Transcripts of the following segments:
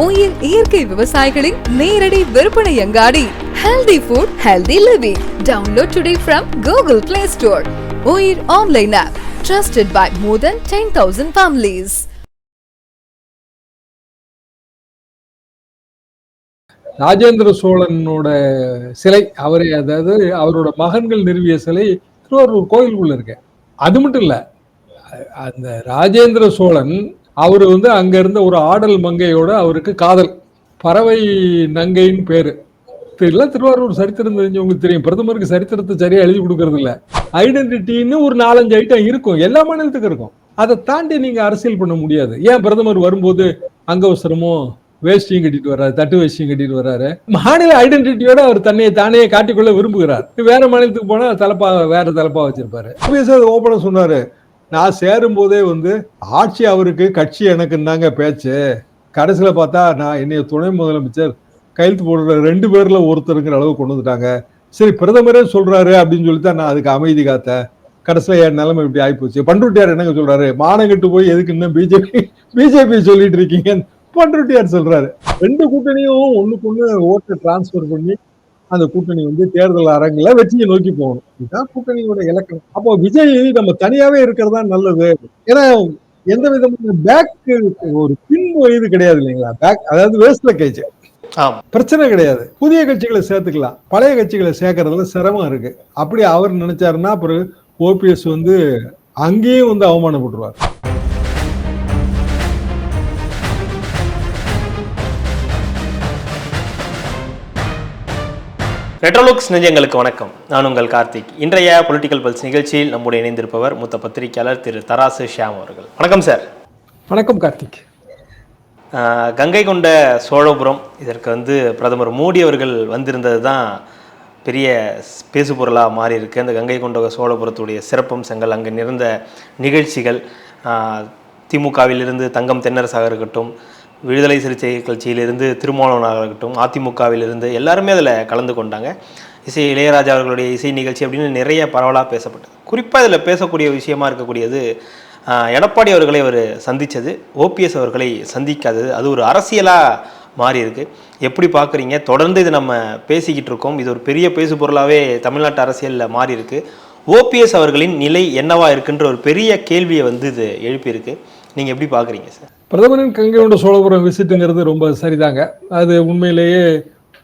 Oil இயற்கை விவசாயிகளின் நேரடி விற்பனை அங்காடி. Healthy food healthy living download today from Google Play Store Oyil online app trusted by more than ten thousand families Rajendra சோழனோட சிலை அவரை அதாவது அவரோட மகன்கள் நிறுவிய சிலை திருவாரூர் கோயிலுக்குள்ள இருக்கு. அது மட்டும் இல்ல அந்த ராஜேந்திர சோழன் அவர் வந்து அங்க இருந்த ஒரு ஆடல் மங்கையோட அவருக்கு காதல். பறவை நங்கைன்னு பேரு. தெரியல திருவாரூர் சரித்திரம் தெரிஞ்சவங்களுக்கு தெரியும். பிரதமருக்கு சரித்திரத்தை சரியா எழுதி கொடுக்கறது இல்ல. ஐடென்டிட்டின்னு ஒரு நாலஞ்சு ஐட்டம் இருக்கும். எல்லா மாநிலத்துக்கும் இருக்கும். அதை தாண்டி நீங்க அரசியல் பண்ண முடியாது. ஏன் பிரதமர் வரும்போது அங்கவசரமோ வேஷ்டியும் கட்டிட்டு வர்றாரு தட்டு வேஷ்டியும் கட்டிட்டு வர்றாரு? மாநில ஐடென்டிட்டியோட அவர் தன்னை தானே காட்டிக்கொள்ள விரும்புகிறார். வேற மாநிலத்துக்கு போனா தலப்பா வேற தலப்பா வச்சிருப்பாரு. ஓபனா சொன்னாரு. நான் சேரும் போதே வந்து ஆட்சி அவருக்கு கட்சி எனக்குன்னாங்க பேச்சு. கடைசியில் பார்த்தா நான் என்னைய துணை முதலமைச்சர் கையெழுத்து போடுற ரெண்டு பேரில் ஒருத்தருங்கிற அளவு கொண்டு வந்துட்டாங்க. சரி பிரதமரே சொல்கிறாரு அப்படின்னு சொல்லி தான் நான் அதுக்கு அமைதி காத்தேன். கடைசியில் என் நிலைமை இப்படி ஆகிப்போச்சு பண்ருட்டியார் என்னங்க சொல்கிறாரு மானங்கட்டு போய் எதுக்கு இன்னும் பிஜேபி பிஜேபி சொல்லிட்டு இருக்கீங்க பண்ருட்டியார் சொல்கிறாரு ரெண்டு கூட்டணியும் ஒன்றுக்கு ஒன்று ஓட்டை டிரான்ஸ்ஃபர் பண்ணி அந்த கூட்டணி வந்து தேர்தல் அரங்குல வெற்றியை நோக்கி போகணும். இதுதான் கூட்டணியோட இலக்கணம். அப்போ விஜய் நம்ம தனியாவே இருக்கிறதா நல்லது? ஏன்னா எந்த விதமான பேக் ஒரு பின் இது கிடையாது இல்லைங்களா? பேக் அதாவது வேஸ்ட் லக்கேஜ் பிரச்சனை கிடையாது. புதிய கட்சிகளை சேர்த்துக்கலாம். பழைய கட்சிகளை சேர்க்கறதுல சிரமம் இருக்கு. அப்படி அவர் நினைச்சாருன்னா அப்புறம் ஓபிஎஸ் வந்து அங்கேயும் வந்து அவமானப்பட்டுருவார் ரெட்ரோலுக்ஸ் நெஞ்சங்களுக்கு வணக்கம். நான் உங்கள் கார்த்திக். இன்றைய பொலிட்டிக்கல் பல்ஸ் நிகழ்ச்சியில் நம்முடைய இணைந்திருப்பவர் மூத்த பத்திரிகையாளர் திரு தராசு ஷியாம் அவர்கள். வணக்கம் சார் வணக்கம் கார்த்திக். கங்கை கொண்ட சோழபுரம் இதற்கு வந்து பிரதமர் மோடி அவர்கள் வந்திருந்தது தான் பெரிய பேசுபொருளாக மாறி இருக்கு அந்த கங்கை கொண்ட சோழபுரத்துடைய சிறப்பம்சங்கள் அங்கே நிறந்த நிகழ்ச்சிகள் திமுகவிலிருந்து தங்கம் தென்னரசாக இருக்கட்டும் விடுதலை சிறுத்தை கட்சியிலிருந்து திருமாவளவனாக இருக்கட்டும் அதிமுகவிலிருந்து எல்லாருமே அதில் கலந்து கொண்டாங்க. இசை இளையராஜா அவர்களுடைய இசை நிகழ்ச்சி அப்படின்னு நிறைய பரவலாக பேசப்பட்டது. குறிப்பாக இதில் பேசக்கூடிய விஷயமா இருக்கக்கூடியது எடப்பாடி அவர்களை அவர் சந்தித்தது ஓபிஎஸ் அவர்களை சந்திக்காதது. அது ஒரு அரசியலாக மாறி இருக்கு. எப்படி பார்க்குறீங்க தொடர்ந்து இது நம்ம பேசிக்கிட்டு இருக்கோம். இது ஒரு பெரிய பேசு பொருளாகவே தமிழ்நாட்டு அரசியலில் மாறி இருக்கு. ஓபிஎஸ் அவர்களின் நிலை என்னவா இருக்குன்ற ஒரு பெரிய கேள்வியை வந்து இது எழுப்பியிருக்கு. நீங்கள் எப்படி பார்க்குறீங்க சார்? பிரதமரின் கங்கை கொண்ட சோழபுரம் விசிட்டுங்கிறது ரொம்ப சரிதாங்க. அது உண்மையிலேயே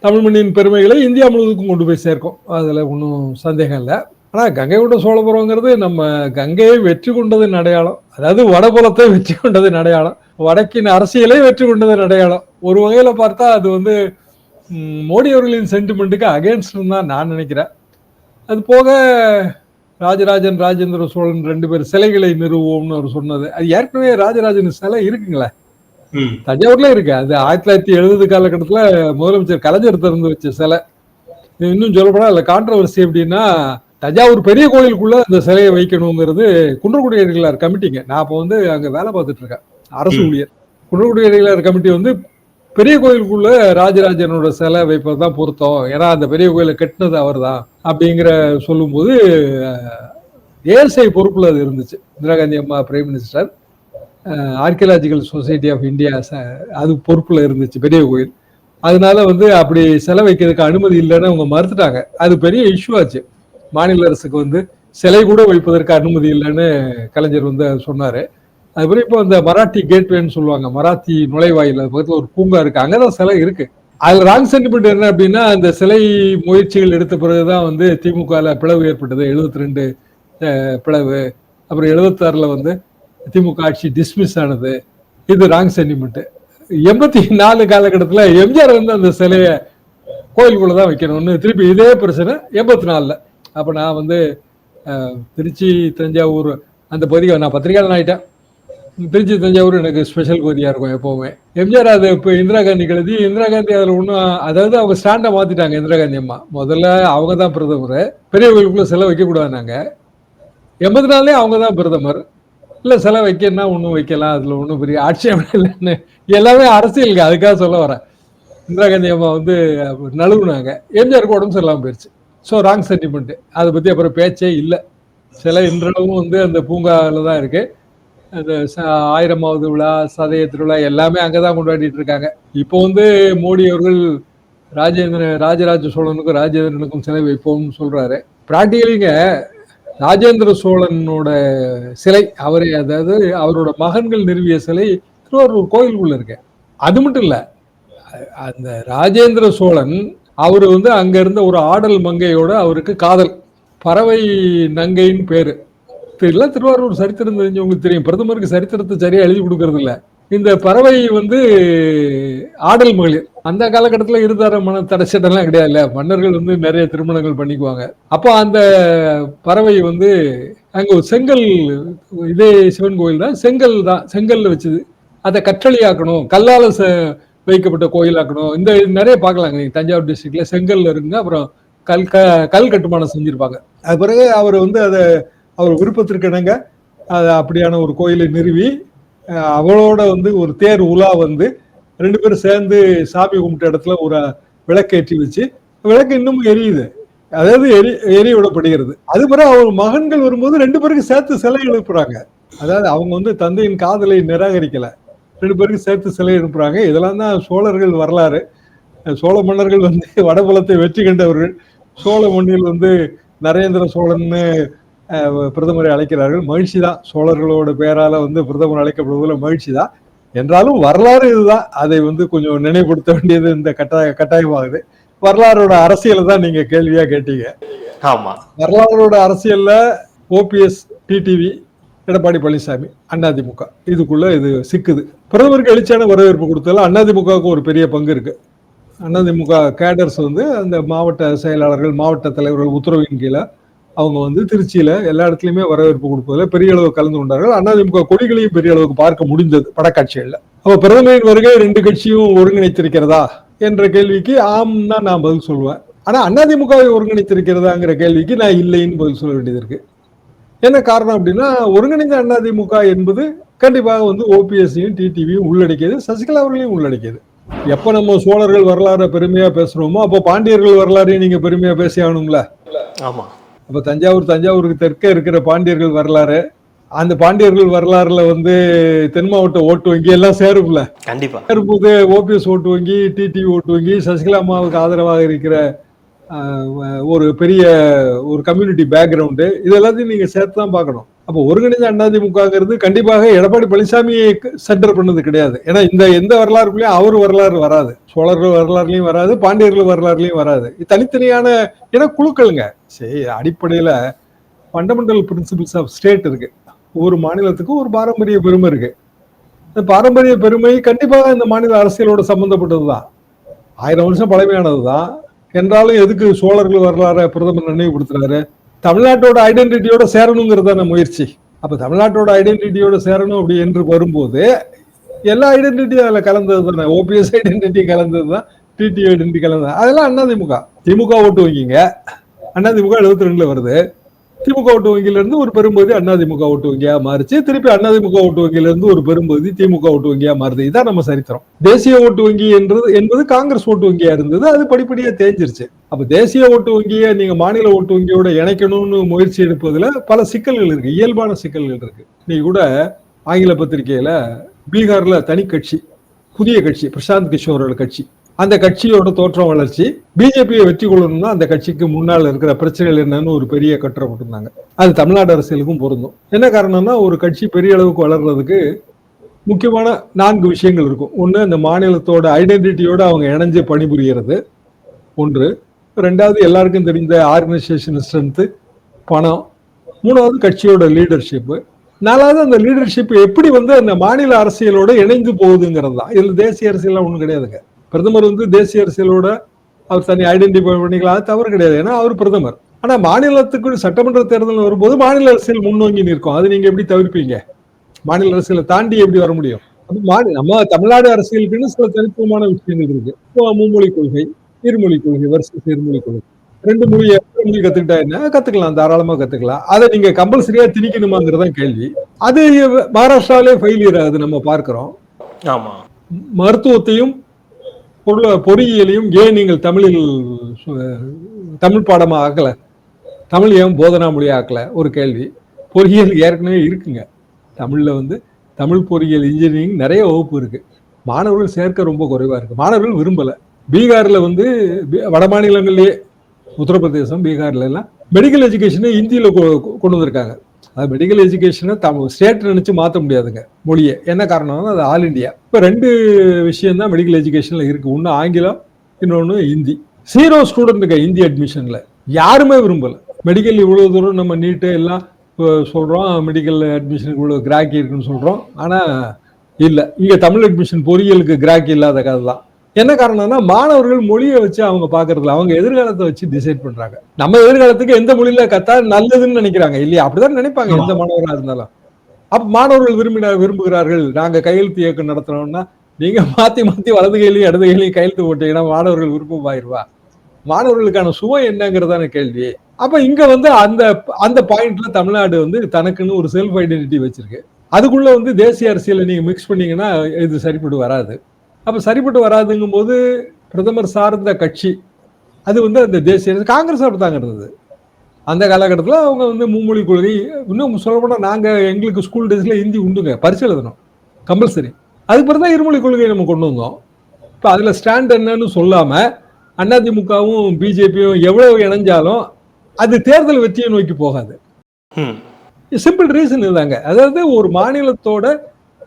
தமிழ் மண்ணின் பெருமைகளை இந்தியா முழுவதுக்கும் கொண்டு போய் சேர்க்கும். அதில் ஒன்றும் சந்தேகம் இல்லை. ஆனால் கங்கை கொண்ட சோழபுரங்கிறது நம்ம கங்கையை வெற்றி கொண்டதின் அடையாளம். அதாவது வடபுலத்தை வெற்றி கொண்டதின் அடையாளம். வடக்கின் அரசியலை வெற்றி கொண்டதின் அடையாளம். ஒரு வகையில் பார்த்தா அது வந்து மோடி அவர்களின் சென்டிமெண்ட்டுக்கு அகேன்ஸ்ட்னு தான் நான் நினைக்கிறேன். அது போக ராஜராஜன் ராஜேந்திர சோழன் ரெண்டு பேர் சிலைகளை நிறுவுவோம்னு அவர் சொன்னது. அது ஏற்கனவே ராஜராஜன் சிலை இருக்குங்களே? தஞ்சாவூர்ல இருக்கு. அது ஆயிரத்தி தொள்ளாயிரத்தி எழுபது காலகட்டத்துல முதலமைச்சர் கலைஞர் திறந்து வச்ச சிலை. இன்னும் சொல்லப்போனா அதுல கான்ட்ரவர்சி எப்படின்னா தஞ்சாவூர் பெரிய கோயிலுக்குள்ள அந்த சிலையை வைக்கணுங்கிறது குன்றக்குடி அடிகளார் கமிட்டிங்க நான் அப்போ வந்து அங்க வேலை பார்த்துட்டு இருக்கேன். அரசு ஊழியர். குன்றக்குடி அடிகளார் கமிட்டி வந்து பெரிய கோயிலுக்குள்ள ராஜராஜனோட சிலை வைப்பது தான் பொருத்தம். ஏன்னா அந்த பெரிய கோயிலை கட்டினது அவர் தான் அப்படிங்கிற சொல்லும்போது ஏஎஸ்ஐ பொறுப்பில் அது இருந்துச்சு. இந்திரா காந்தி அம்மா prime minister archaeological society of India அது பொறுப்பில் இருந்துச்சு பெரிய கோயில். அதனால வந்து அப்படி செலவைக்கிறதுக்கு அனுமதி இல்லைன்னு அவங்க மறுத்துட்டாங்க. அது பெரிய இஷ்யூ ஆச்சு. மாநில அரசுக்கு வந்து சிலை கூட வைப்பதற்கு அனுமதி இல்லைன்னு கலைஞர் வந்து சொன்னார். அதுபோல இப்போ இந்த மராட்டி கேட்வேன்னு சொல்லுவாங்க மராத்தி நுழைவாயில் அது பக்கத்துல ஒரு பூங்கா இருக்குது அங்கே தான் சிலை இருக்குது அதில் ராங் சென்டிமெண்ட் என்ன அப்படின்னா அந்த சிலை முயற்சிகள் எடுத்த பிறகுதான் வந்து திமுகவில் பிளவு ஏற்பட்டது. எழுபத்தி ரெண்டு பிளவு. அப்புறம் எழுபத்தாறில் வந்து திமுக ஆட்சி டிஸ்மிஸ் ஆனது. இது ராங் சென்டிமெண்ட்டு எண்பத்தி நாலு காலகட்டத்தில் எம்ஜிஆர் வந்து அந்த சிலையை கோயிலுக்குள்ளே தான் வைக்கணும்னு திருப்பி இதே பிரச்சனை எண்பத்தி நாலில் அப்போ நான் வந்து திருச்சி தஞ்சாவூர் அந்த பகுதியை நான் பத்திரிகையாளன் ஆகிட்டேன் திருச்சி தஞ்சாவூர் எனக்கு ஸ்பெஷல் கோரியா இருக்கும் எப்பவுமே. எம்ஜிஆர் அது இப்போ இந்திரா காந்தி கழுதி இந்திரா காந்தி அதில் ஒன்றும் அதாவது அவங்க ஸ்டாண்டை மாத்திட்டாங்க இந்திரா காந்தி அம்மா. முதல்ல அவங்க தான் பிரதமர். பெரிய கோயிலுக்குள்ள வைக்கக்கூடாது நாங்கள் எண்பது நாலுலேயே அவங்க தான் பிரதமர். இல்லை சிலை வைக்கணும்னா ஒன்றும் வைக்கலாம் அதில் ஒன்றும் பெரிய ஆட்சேபம் இல்லைன்னு. எல்லாமே அரசியலுக்கு அதுக்காக சொல்ல வரேன். இந்திரா காந்தி அம்மா வந்து நழுவுனாங்க. எம்ஜிஆருக்கு உடம்பு சரியில்லாமல் போயிடுச்சு ஸோ ராங் சென்டிமெண்ட்டு அதை பற்றி அப்புறம் பேச்சே இல்லை. சிலை இன்றளவும் வந்து அந்த பூங்காவில் தான் இருக்குது ஆயிரமாவது விழா சதய திருவிழா எல்லாமே அங்கதான் கொண்டாடிட்டு இருக்காங்க இப்போ வந்து மோடி அவர்கள் ராஜேந்திர ராஜராஜ சோழனுக்கும் ராஜேந்திரனுக்கும் சிலை வைப்போம்னு சொல்றாரு. பிராக்டிகலிங்க ராஜேந்திர சோழனோட சிலை அவரை அதாவது அவரோட மகன்கள் நிறுவிய சிலை திருவாரூர் கோயிலுக்குள்ள இருக்கு. அது மட்டும் இல்லை அந்த ராஜேந்திர சோழன் அவர் வந்து அங்க இருந்த ஒரு ஆடல் மங்கையோட அவருக்கு காதல். பறவை நங்கைன்னு பேரு. எல்லாம் திருவாரூர் சரித்திரம் தெரிஞ்சவங்களுக்கு தெரியும். பிரதமருக்கு சரித்திரத்தை சரியா எழுதி கொடுக்கறது இல்ல இந்த பறவை வந்து ஆடல் மகளிர் அந்த காலகட்டத்தில் இருதார மன தடைச்சட்டெல்லாம் கிடையாதுல்ல. மன்னர்கள் வந்து நிறைய திருமணங்கள் பண்ணிக்குவாங்க. அப்போ அந்த பறவை வந்து அங்கே ஒரு செங்கல் இதே சிவன் கோயில் தான். செங்கல் தான் செங்கல்ல வச்சது. அதை கற்றளியாக்கணும். கல்லால் ச வைக்கப்பட்ட கோயிலாக்கணும். இந்த நிறைய பார்க்கலாங்க நீங்கள் தஞ்சாவூர் டிஸ்ட்ரிக்ட்ல செங்கல்ல இருங்க அப்புறம் கல் க கல் கட்டுமானம் செஞ்சிருப்பாங்க. அது பிறகு அவர் வந்து அதை அவர் விருப்பத்திற்கு இணங்க அது அப்படியான ஒரு கோயிலை நிறுவி அவளோட வந்து ஒரு தேர் உலா வந்து ரெண்டு பேரும் சேர்ந்து சாமி கும்பிட்ட இடத்துல ஒரு விளக்கேற்றி வச்சு விளக்கு இன்னும் எரியுது. அதாவது எரி எரிய விடப்படுகிறது. அது பிறகு அவர் மகன்கள் வரும்போது ரெண்டு பேருக்கு சேர்த்து சிலை எழுப்புறாங்க. அதாவது அவங்க வந்து தந்தையின் காதலை நிராகரிக்கல. ரெண்டு பேருக்கு சேர்த்து சிலை எழுப்புறாங்க. இதெல்லாம் தான் சோழர்கள் வரலாறு. சோழ மன்னர்கள் வந்து வடபலத்தை வெற்றி கண்டவர்கள். சோழ மண்ணில் வந்து நரேந்திர சோழன்னு பிரதமரை அழைக்கிறார்கள். மகிழ்ச்சி தான் சோழர்களோட பேரால வந்து பிரதமர் அழைக்கப்படுவதில் மகிழ்ச்சி தான் என்றாலும் வரலாறு இதுதான். அதை வந்து கொஞ்சம் நினைவுபடுத்த வேண்டியது இந்த கட்டாய கட்டாயமாகுது. வரலாறோட அரசியலை தான் நீங்க கேள்வியா கேட்டீங்க. ஆமா. வரலாறோட அரசியல்ல ஓபிஎஸ் டிடிவி எடப்பாடி பழனிசாமி அதிமுக இதுக்குள்ள இது சிக்குது. பிரதமருக்கு எழுச்சியான வரவேற்பு கொடுத்ததுல அதிமுகவுக்கு ஒரு பெரிய பங்கு இருக்கு. அதிமுக கேடர்ஸ் வந்து அந்த மாவட்ட செயலாளர்கள் மாவட்ட தலைவர்கள் உத்தரவின் கீழே அவங்க வந்து திருச்சியில எல்லா இடத்துலயுமே வரவேற்பு கொடுப்பதுல பெரிய அளவு கலந்து கொண்டார்கள். அதிமுக கொடிகளையும் பெரிய அளவுக்கு பார்க்க முடிந்தது படக்காட்சிகள்ல. அப்ப பிரதமரின் வருகை ரெண்டு கட்சியும் ஒருங்கிணைத்திருக்கிறதா என்ற கேள்விக்கு ஆம் தான் நான் பதில் சொல்லுவேன். ஆனா அதிமுகவை ஒருங்கிணைத்திருக்கிறதாங்கிற கேள்விக்கு நான் இல்லைன்னு பதில் சொல்ல வேண்டியது இருக்கு. என்ன காரணம் அப்படின்னா ஒருங்கிணைந்த அதிமுக என்பது கண்டிப்பாக வந்து ஓபிஎஸ்சியும் டிடிவியும் உள்ளடக்கியது சசிகலா அவர்களையும் உள்ளடக்கியது. எப்ப நம்ம சோழர்கள் வரலாறு பெருமையா பேசுறோமோ அப்போ பாண்டியர்கள் வரலாறையும் நீங்க பெருமையா பேசி ஆகணுங்களா ஆமா. அப்ப தஞ்சாவூர் தஞ்சாவூருக்கு தெற்கே இருக்கிற பாண்டியர்கள் வரலாறு. அந்த பாண்டியர்கள் வரலாறுல வந்து தென் மாவட்ட ஓட்டு வங்கி எல்லாம் சேரும்ல. கண்டிப்பா. சேரும்போது ஓபிஎஸ் ஓட்டு வங்கி டிடிவி ஓட்டு வங்கி சசிகலா அம்மாவுக்கு ஆதரவாக இருக்கிற ஒரு பெரிய ஒரு கம்யூனிட்டி பேக்ரவுண்டு இது எல்லாத்தையும் நீங்க சேர்த்து தான் பார்க்கணும். அப்போ ஒருங்கிணைந்த அதிமுகங்கிறது கண்டிப்பாக எடப்பாடி பழனிசாமியை சென்டர் பண்ணது கிடையாது. ஏன்னா இந்த எந்த வரலாறுக்குள்ளேயும் அவர் வரலாறு வராது. சோழர்கள் வரலாறுலையும் வராது பாண்டியர்கள் வரலாறுலையும் வராது. தனித்தனியான ஏன்னா குழுக்களுங்க. சரி அடிப்படையில ஃபண்டமெண்டல் பிரின்சிபிள்ஸ் ஆஃப் ஸ்டேட் இருக்கு. ஒவ்வொரு மாநிலத்துக்கும் ஒரு பாரம்பரிய பெருமை இருக்கு. இந்த பாரம்பரிய பெருமை கண்டிப்பாக இந்த மாநில அரசியலோட சம்பந்தப்பட்டதுதான். ஆயிரம் வருஷம் பழமையானது தான் என்றாலும் எதுக்கு சோழர்கள் வரலாறு பிரதமர் நினைவுபடுத்துறாரு? தமிழ்நாட்டோட ஐடென்டிட்டியோட சேரணுங்கிறது தானே முயற்சி. அப்ப தமிழ்நாட்டோட ஐடென்டிட்டியோட சேரணும் அப்படி என்று வரும்போது எல்லா ஐடென்டிட்டியும் அதில் கலந்தது தானே ஓபிஎஸ் ஐடென்டிட்டி கலந்தது தான் டிடி ஐடென்டிட்டி கலந்தது அதெல்லாம் அதிமுக திமுக. ஓட்டு வாங்கிங்க அண்ணா திமுக எழுபத்தி ரெண்டுல வருது. திமுக ஓட்டு வங்கியில இருந்து ஒரு பெரும்பகுதி அதிமுக ஓட்டு வங்கியா மாறுச்சு. திருப்பி அதிமுக ஓட்டு வங்கியில இருந்து ஒரு பெரும்பகுதி திமுக ஓட்டு வங்கியா மாறுது. இதான் நம்ம சரித்திரம். தேசிய ஓட்டு வங்கி என்றது என்பது காங்கிரஸ் ஓட்டு வங்கியா இருந்தது. அது படிப்படியா தேஞ்சிருச்சு. அப்ப தேசிய ஓட்டு வங்கியை நீங்க மாநில ஓட்டு வங்கியோட இணைக்கணும்னு முயற்சி எடுப்பதுல பல சிக்கல்கள் இருக்கு. இயல்பான சிக்கல்கள் இருக்கு. நீ கூட ஆங்கில பத்திரிகையில பீகார்ல தனி கட்சி புதிய கட்சி பிரசாந்த் கிஷோரோட கட்சி. அந்த கட்சியோட தோற்றம் வளர்ச்சி பிஜேபியை வெற்றி கொள்ளணும்னா அந்த கட்சிக்கு முன்னால் இருக்கிற பிரச்சனைகள் என்னன்னு ஒரு பெரிய கட்டுரை போட்டிருந்தாங்க. அது தமிழ்நாடு அரசியலுக்கும் பொருந்தும். என்ன காரணம்னா ஒரு கட்சி பெரிய அளவுக்கு வளர்றதுக்கு முக்கியமான நான்கு விஷயங்கள் இருக்கும். ஒன்று அந்த மாநிலத்தோட ஐடென்டிட்டியோட அவங்க இணைஞ்சு பணிபுரியறது. ஒன்று ரெண்டாவது எல்லாருக்கும் தெரிந்த ஆர்கனைசேஷன் ஸ்ட்ரென்த்து பணம். மூணாவது கட்சியோட லீடர்ஷிப்பு நாலாவது அந்த லீடர்ஷிப் எப்படி வந்து அந்த மாநில அரசியலோட இணைந்து போகுதுங்கிறது தான். இதில் தேசிய அரசியல்லாம் ஒன்றும் கிடையாதுங்க. பிரதமர் வந்து தேசிய அரசியலோட அவர் தனி ஐடென்டிஃபை பண்ணிக்கலாம். அது தவறு கிடையாது. ஏன்னா அவர் பிரதமர். ஆனா மாநிலத்துக்கு சட்டமன்ற தேர்தல் வரும்போது மாநில அரசியல் முன்னோங்கி நிற்கும். அது நீங்க எப்படி தவிர்ப்பீங்க? மாநில அரசியலை தாண்டி எப்படி வர முடியும்? அது மாநில நம்ம தமிழ்நாடு அரசியலுக்குன்னு சில தனித்துவமான விஷயங்கள் இருக்கு. மும்மொழி கொள்கை இருமொழி கொள்கை வருஷ இருமொழி கொள்கை. ரெண்டு மொழி எத்தனை மொழி கத்துக்கிட்டா என்ன? கத்துக்கலாம். தாராளமா கத்துக்கலாம். அதை நீங்க கம்பல்சரியா திணிக்கணுமாங்கிறதான் கேள்வி. அது மகாராஷ்டிராவிலே ஃபெயிலியர் ஆகுது நம்ம பார்க்கிறோம். ஆமா. மருத்துவத்தையும் பொருள் பொறியியலையும் ஏன் நீங்கள் தமிழில் தமிழ் பாடமாக ஆக்கலை? தமிழ் ஏன் போதனா மொழியாக ஆக்கலை? ஒரு கேள்வி. பொறியியல் ஏற்கனவே இருக்குங்க. தமிழில் வந்து தமிழ் பொறியியல் இன்ஜினியரிங் நிறைய வகுப்பு இருக்குது மாணவர்கள் சேர்க்க ரொம்ப குறைவாக இருக்குது மாணவர்கள் விரும்பலை. பீகாரில் வந்து வட மாநிலங்கள்லேயே உத்தரப்பிரதேசம் பீகார்ல எல்லாம் மெடிக்கல் எஜுகேஷனை இந்தியில் கொ- கொ- கொண்டு வந்திருக்காங்க. அது மெடிக்கல் எஜுகேஷனை தமிழ் ஸ்டேட் நினைச்சு மாற்ற முடியாதுங்க மொழியை. என்ன காரணம்னா அது ஆல் இந்தியா இப்போ ரெண்டு விஷயம் தான் மெடிக்கல் எஜுகேஷனில் இருக்குது ஒன்று ஆங்கிலம் இன்னொன்று ஹிந்தி. ஜீரோ ஸ்டூடெண்ட்டுக்கு ஹிந்தி அட்மிஷனில் யாருமே விரும்பலை. மெடிக்கல் இவ்வளோ தூரம் நம்ம நீட்டு எல்லாம் இப்போ சொல்கிறோம் மெடிக்கல் அட்மிஷனுக்கு இவ்வளோ கிராக்கி இருக்குன்னு சொல்கிறோம் ஆனால் இல்லை. இங்கே தமிழ் அட்மிஷன் பொறியியலுக்கு கிராக்கி இல்லாத கதை தான் என்ன காரணம்னா மாணவர்கள் மொழியை வச்சு அவங்க பாக்குறதுல அவங்க எதிர்காலத்தை வச்சு டிசைட் பண்றாங்க. நம்ம எதிர்காலத்துக்கு எந்த மொழியில கத்தா நல்லதுன்னு நினைக்கிறாங்க இல்லையா? அப்படிதான் நினைப்பாங்க எந்த மாணவரா இருந்தாலும். அப்ப மாணவர்கள் விரும்பின விரும்புகிறார்கள். நாங்க கையெழுத்து இயக்கம் நடத்துறோம்னா நீங்க மாத்தி மாத்தி வலது கையிலையும் இடது கையிலையும் கையெழுத்து போட்டீங்கன்னா மாணவர்கள் விருப்பமாயிருவா மாணவர்களுக்கான சுவை என்னங்கிறதான கேள்வி. அப்ப இங்க வந்து அந்த அந்த பாயிண்ட்ல தமிழ்நாடு வந்து தனக்குன்னு ஒரு செல்ஃப் ஐடென்டிட்டி வச்சிருக்கு. அதுக்குள்ள வந்து தேசிய அரசியலை நீங்க மிக்ஸ் பண்ணீங்கன்னா இது சரிப்பட்டு வராது. அப்ப சரிப்பட்டு வராதுங்கும் போது பிரதமர் சார்ந்த கட்சி அது வந்து அந்த தேசிய காங்கிரஸ் அப்படித்தாங்க இருந்தது. அந்த காலகட்டத்தில் அவங்க வந்து மும்மொழி கொள்கை இன்னும் சொல்லப்போனால் நாங்கள் எங்களுக்கு ஸ்கூல் டேஸில் ஹிந்தி உண்டுங்க பரிசு எழுதணும் கம்பல்சரி அதுக்கு பிறகு தான் இருமொழி கொள்கையை நம்ம கொண்டு வந்தோம். இப்போ அதில் ஸ்டாண்ட் என்னன்னு சொல்லாமல் அதிமுகவும் பிஜேபியும் எவ்வளவு இணைஞ்சாலும் அது தேர்தல் வெற்றியை நோக்கி போகாது. சிம்பிள் ரீசன் இதுதாங்க. அதாவது ஒரு மாநிலத்தோட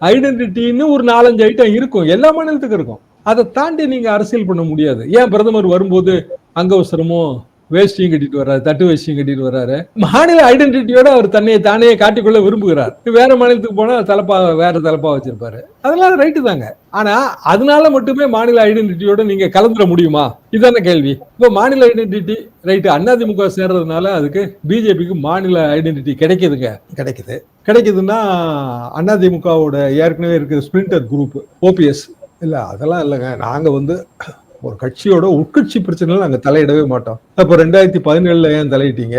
ஐடென்டிட்டின்னு ஒரு நாலஞ்சு ஐட்டம் இருக்கும். எல்லா மாநிலத்துக்கும் இருக்கும். அதை தாண்டி நீங்க அரசியல் பண்ண முடியாது. ஏன் பிரதமர் வரும்போது அவசரமோ? வேஷ்டியும் கட்டிட்டு வர்றாரு தட்டு வேஷ்டியும் கட்டிட்டு வர்றாரு. மாநில ஐடென்டிட்டியோட அவர் தன்னை தானே காட்டிக்கொள்ள விரும்புகிறார். வேற மாநிலத்துக்கு போனா தலப்பா வேற தலப்பா வச்சிருப்பாரு. அதெல்லாம் ரைட்டு தாங்க. ஆனா அதனால மட்டுமே மாநில ஐடென்டிட்டியோட நீங்க கலந்துட முடியுமா? இதான கேள்வி. இப்போ மாநில ஐடென்டிட்டி ரைட்டு அதிமுக சேர்றதுனால அதுக்கு பிஜேபிக்கு மாநில ஐடென்டிட்டி கிடைக்குதுங்க. கிடைக்குது. கிடைக்குதுன்னா அதிமுகவோட ஏற்கனவே இருக்கிற ஸ்பிரிண்டர் குரூப் ஓபிஎஸ் இல்லை அதெல்லாம் இல்லைங்க. நாங்கள் வந்து ஒரு கட்சியோட உட்கட்சி பிரச்சனைகள் நாங்க தலையிடவே மாட்டோம். அப்போ ரெண்டாயிரத்தி பதினேழுல ஏன் தலையிட்டீங்க?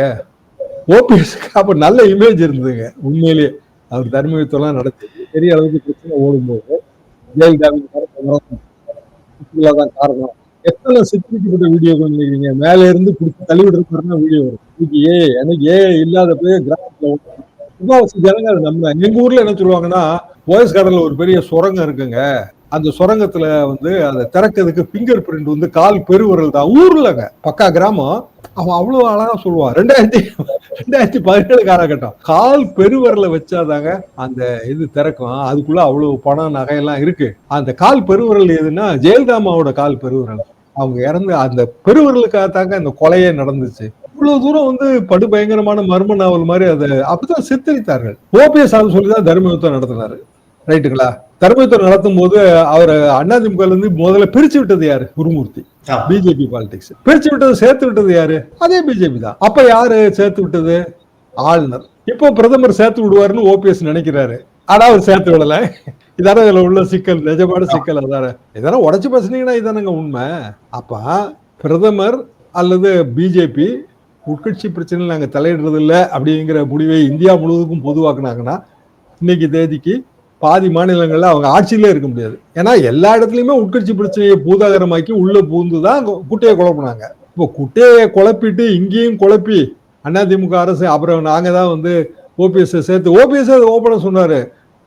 ஓபிஎஸ்க்கு அப்ப நல்ல இமேஜ் இருந்ததுங்க. உண்மையிலேயே அவர் தர்மயுத்தம்லாம் நடத்தி பெரிய அளவுக்கு பிரச்சனை ஓடும்போது ஜெயலலிதாவின் தான் காரணம். எத்தனை சித்தரிக்கப்பட்ட வீடியோ பண்ணிருக்கீங்க மேல இருந்து பிடிச்சி தள்ளி விடுறதுனா வீடியோ வரும். இன்னைக்கு ஏ எனக்கு ஏ இல்லாத போய் கிராமத்துல முக்காவாசி ஜனங்க அதை நம்பினாங்க எங்க ஊர்ல என்ன சொல்லுவாங்கன்னா போயஸ் கார்டன்ல ஒரு பெரிய சுரங்கம் இருக்குங்க. அந்த சுரங்கத்துல வந்து அதை திறக்கிறதுக்கு பிங்கர் பிரிண்ட் வந்து கால் பெருவரல் தான். ஊர்லங்க பக்கா கிராமம் அவன் அவ்வளவு அழகா சொல்லுவான். ரெண்டாயிரத்தி ரெண்டாயிரத்தி பதினேழு காலகட்டம். கால் பெருவரல வச்சாதாங்க அந்த இது திறக்கும். அதுக்குள்ள அவ்வளவு பணம் நகையெல்லாம் இருக்கு. அந்த கால் பெருவரல் எதுன்னா ஜெயலலிதாமாவோட கால் பெருவரல் அவங்க இறந்து அந்த பெருவரலுக்காக தாங்க அந்த கொலையே நடந்துச்சு. இவ்வளவு தூரம் வந்து படுபயங்கரமான மர்ம நாவல் மாதிரி அதை அப்படித்தான் சித்தரித்தார்கள். ஓபிஎஸ் அது சொல்லிதான் தர்மயுத்தம் நடத்தினாரு. ரைட்டுங்களா? தர்மயுத்தம் நடத்தும் போது அவர் அதிமுக இருந்து முதல்ல பிரிச்சு விட்டது யாரு? குருமூர்த்தி. பிஜேபி பாலிடிக்ஸ் பிரிச்சு விட்டது சேர்த்து விட்டது யாரு? அதே பிஜேபி தான். அப்ப யாரு சேர்த்து விட்டது? ஆளுநர். இப்போ பிரதமர் சேர்த்து விடுவாருன்னு ஓபிஎஸ் நினைக்கிறாரு. ஆனா அவர் சேர்த்து விடல. இதான இதுல உள்ள சிக்கல் நிஜமான சிக்கல் அதான. இதெல்லாம் உடச்சு பேசுனீங்கன்னா இதானங்க உண்மை. அப்ப பிரதமர் அல்லது பிஜேபி உட்கட்சி பிரச்சனையில் நாங்க தலையிடுறது இல்லை அப்படிங்கிற முடிவை இந்தியா முழுவதுக்கும் பொதுவாக்குனாங்கன்னா இன்னைக்கு தேதிக்கு பாதி மாநிலங்களில் அவங்க ஆட்சியிலே இருக்க முடியாது. ஏன்னா எல்லா இடத்துலையுமே உட்கட்சி பிரச்சனையை பூதாகரமாக்கி உள்ளே பூந்து தான் குட்டையை குழப்பினாங்க. இப்போ குட்டையை குழப்பிட்டு இங்கேயும் குழப்பி அதிமுக அரசு அப்புறம் நாங்கள் தான் வந்து ஓபிஎஸ் சேர்த்து ஓபிஎஸ் ஓப்பனாக சொன்னார்.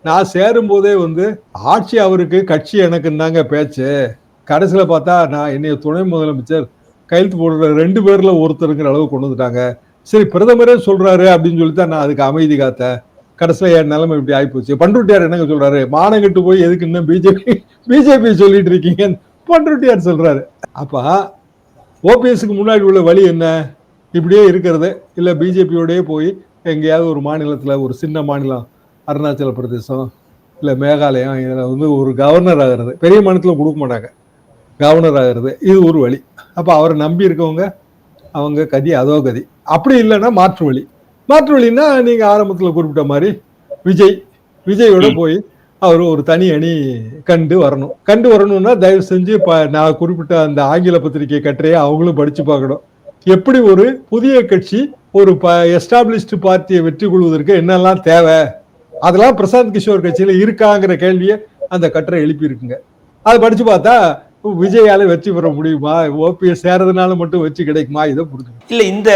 நான் சேரும்போதே வந்து ஆட்சி அவருக்கு கட்சி எனக்குன்னாங்க பேச்சு. கடைசியில் பார்த்தா நான் என்னைய துணை முதலமைச்சர் கையெழுத்து போடுற ரெண்டு பேரில் ஒருத்தருங்கிற அளவு கொண்டு வந்துட்டாங்க. சரி பிரதமரே சொல்கிறாரு அப்படின்னு சொல்லி தான் நான் அதுக்கு அமைதி காத்தேன். கடைசியில் என் நிலைமை இப்படி ஆயிப்போச்சு. பண்ருட்டியார் என்னங்க சொல்றாரு? மானங்கட்டு போய் எதுக்கு இன்னும் பிஜேபி பிஜேபி சொல்லிட்டு இருக்கீங்கன்னு பண்ருட்டியார் சொல்றாரு. அப்போ ஓபிஎஸ்க்கு முன்னாடி உள்ள வழி என்ன? இப்படியே இருக்கிறது. இல்லை பிஜேபியோடயே போய் எங்கேயாவது ஒரு மாநிலத்தில் ஒரு சின்ன மாநிலம் அருணாச்சல பிரதேசம் இல்லை மேகாலயம் இதில் வந்து ஒரு கவர்னர் ஆகிறது. பெரிய மாநிலத்தில் கொடுக்க மாட்டாங்க. கவர்னர் ஆகிறது. இது ஒரு வழி. அப்போ அவரை நம்பி இருக்கவங்க அவங்க கதி அதோ கதி. அப்படி இல்லைன்னா மாற்று வழி. மாற்று வழின்னா நீங்க ஆரம்பத்துல குறிப்பிட்ட மாதிரி விஜய் விஜயோட போய் அவர் ஒரு தனி அணி கண்டு வரணும். கண்டு வரணும்னா தயவு செஞ்சு ப நான் குறிப்பிட்ட அந்த ஆங்கில பத்திரிகை கட்டுரையை அவங்களும் படிச்சு பார்க்கணும். எப்படி ஒரு புதிய கட்சி ஒரு ப எஸ்டாப்ளிஷ்டு பார்ட்டியை வெற்றி கொள்வதற்கு என்னெல்லாம் தேவை? அதெல்லாம் பிரசாந்த் கிஷோர் கட்சியில இருக்காங்கிற கேள்வியை அந்த கட்டுரை எழுப்பி இருக்குங்க அதை படிச்சு பார்த்தா விஜயால வெற்றி பெற முடியுமா? ஓபிஎஸ் சேரதுனால மட்டும் வெற்றி கிடைக்குமா? இதை புரிஞ்சு இல்ல இந்த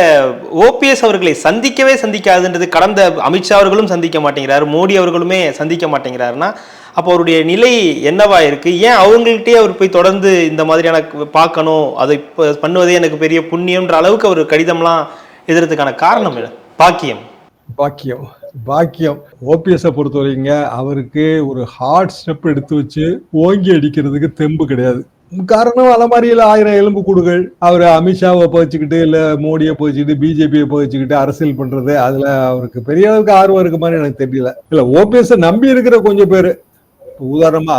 ஓபிஎஸ் அவர்களை சந்திக்கவே சந்திக்காதுன்றது கடந்த அமித்ஷா அவர்களும் சந்திக்க மாட்டேங்கிறாரு மோடி அவர்களுமே சந்திக்க மாட்டேங்கிறாருன்னா அப்போ அவருடைய நிலை என்னவா இருக்கு? ஏன் அவங்கள்ட்டே அவர் போய் தொடர்ந்து இந்த மாதிரியான பார்க்கணும்? அதை பண்ணுவதே எனக்கு பெரிய புண்ணியம்ன்ற அளவுக்கு அவர் கடிதம்லாம் எழுதுறதுக்கான காரணம் என்ன? பாக்கியம். பாக்கியம். பாக்கியம். ஓபிஎஸ் பொறுத்தவரைங்க அவருக்கு ஒரு ஹார்ட் ஸ்டெப் எடுத்து வச்சு ஓங்கி அடிக்கிறதுக்கு தெம்பு கிடையாது. காரணம் அலமாரியில் ஆயிரம் எலும்பு கூடுகள். அவர் அமித்ஷாவை போச்சுக்கிட்டு இல்லை மோடியை போச்சுக்கிட்டு பிஜேபியை போச்சுக்கிட்டு அரசியல் பண்றது அதுல அவருக்கு பெரிய அளவுக்கு ஆர்வம் இருக்க மாதிரி எனக்கு தெரியல. இல்ல ஓபிஎஸ் நம்பி இருக்கிற கொஞ்சம் பேர். இப்போ உதாரணமா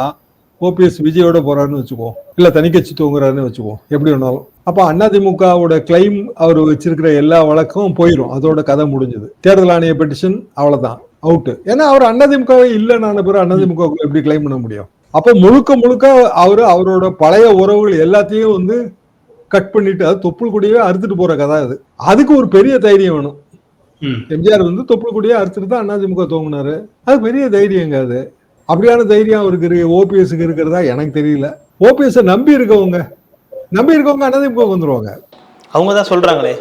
ஓபிஎஸ் விஜயோட போறாருன்னு வச்சுக்கோ இல்ல தனிக்கட்சி தூங்குறாருன்னு வச்சுக்கோ எப்படி வேணாலும். அப்ப அதிமுகவோட கிளைம் அவர் வச்சிருக்கிற எல்லா வழக்கும் போயிடும் அதோட கதை முடிஞ்சது. தேர்தல் ஆணைய பெட்டிஷன் அவ்வளவுதான். அவுட்டு ஏன்னா அவர் அதிமுகவே இல்லைன்னு பிறகு அதிமுக எப்படி கிளைம் பண்ண முடியும்? அப்ப முழுக்க முழுக்க அவரு அவரோட பழைய உறவுகள் எல்லாத்தையும் வந்து கட் பண்ணிட்டு அது தொப்புள் கூடவே அறுத்துட்டு போற கதை அது. அதுக்கு ஒரு பெரிய தைரியம் வேணும். எம்ஜிஆர் வந்து தொப்புள் கூடயே அறுத்துட்டு தான் அதிமுக தோங்கினாரு. அது பெரிய தைரியங்க அது. அப்படியான தைரியம் அவருக்கு இருக்கு. ஓபிஎஸ்க்கு இருக்கிறதா எனக்கு தெரியல. ஓபிஎஸ் நம்பி இருக்கவங்க நம்பி இருக்கவங்க அதிமுக வந்துருவாங்க. அவங்க தான் சொல்றாங்களே.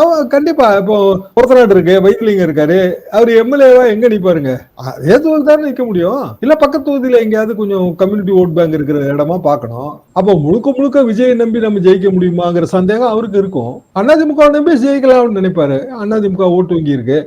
அவன் கண்டிப்பா. இப்போ ஒருத்தநாடு இருக்கு வைத்திலிங்க இருக்காரு. அவர் எம்எல்ஏவா எங்க நிப்பாருங்க? அதே தொகுதி தானே நிக்க முடியும். இல்ல பக்கத்து தொகுதியில எங்கேயாவது கொஞ்சம் கம்யூனிட்டி ஓட் பேங்க் இருக்கிற இடமா பாக்கணும் அப்போ முழுக்க முழுக்க விஜய் நம்பி நம்ம ஜெயிக்க முடியுமாங்கிற சந்தேகம் அவருக்கு இருக்கும். அதிமுக நம்பி ஜெயிக்கலாம்னு நினைப்பாரு. அதிமுக ஓட்டு வங்கி இருக்கு.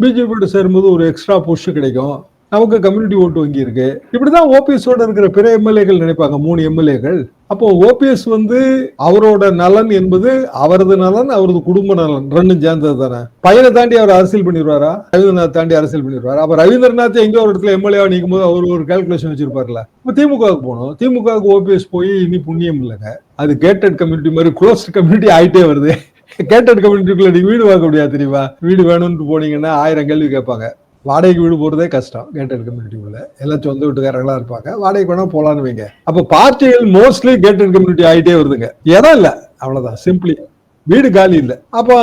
பிஜேபியோட சேரும்போது ஒரு எக்ஸ்ட்ரா புஷ் கிடைக்கும். நமக்கு கம்யூனிட்டி ஓட்டு வங்கி இருக்கு. இப்படிதான் ஓபிஎஸோட இருக்கிற பிற எம்எல்ஏக்கள் நினைப்பாங்க மூணு எம்எல்ஏக்கள் அப்போ ஓபிஎஸ் வந்து அவரோட நலன் என்பது அவரது நலன் அவரது குடும்ப நலன் ரெண்டும் சேர்ந்தது தானே? பையனை தாண்டி அவர் அரசியல் பண்ணிடுவாரா? ரவீந்திரநாத் தாண்டி அரசியல் பண்ணிடுவாரா? அப்ப ரவீந்திரநாத் எங்க ஒரு இடத்துல எம்எல்ஏவா நிற்கும் போது அவர் ஒரு கால்குலேஷன் வச்சிருப்பார்ல இப்ப திமுகவுக்கு போகணும் திமுகவுக்கு ஓபிஎஸ் போய் இனி புண்ணியம் இல்லைங்க. அது கேட்டட் கம்யூனிட்டி மாதிரி க்ளோஸ்ட் கம்யூனிட்டி ஆயிட்டே வருது. கேட்டட் கம்யூனிட்டிக்குள்ள நீங்க வீடு வாங்க முடியாது தெரியுமா? வீடு வேணும்னு போனீங்கன்னா ஆயிரம் கேள்வி கேட்பாங்க. வாடகைக்கு வீடு போறதே கஷ்டம். கேட்டட் உள்ள. எல்லாம் சொந்த வீட்டுக்காரங்களா இருப்பாங்க. வாடகைக்கு வேணா போலான்னு வைங்க. அப்ப பார்ட்டிகள் மோஸ்ட்லி கேட்டட் கம்யூனிட்டி ஆகிட்டே வருதுங்க. இடம் இல்ல. அவ்வளவுதான். சிம்பிளி வீடு காலி இல்லை. அப்ப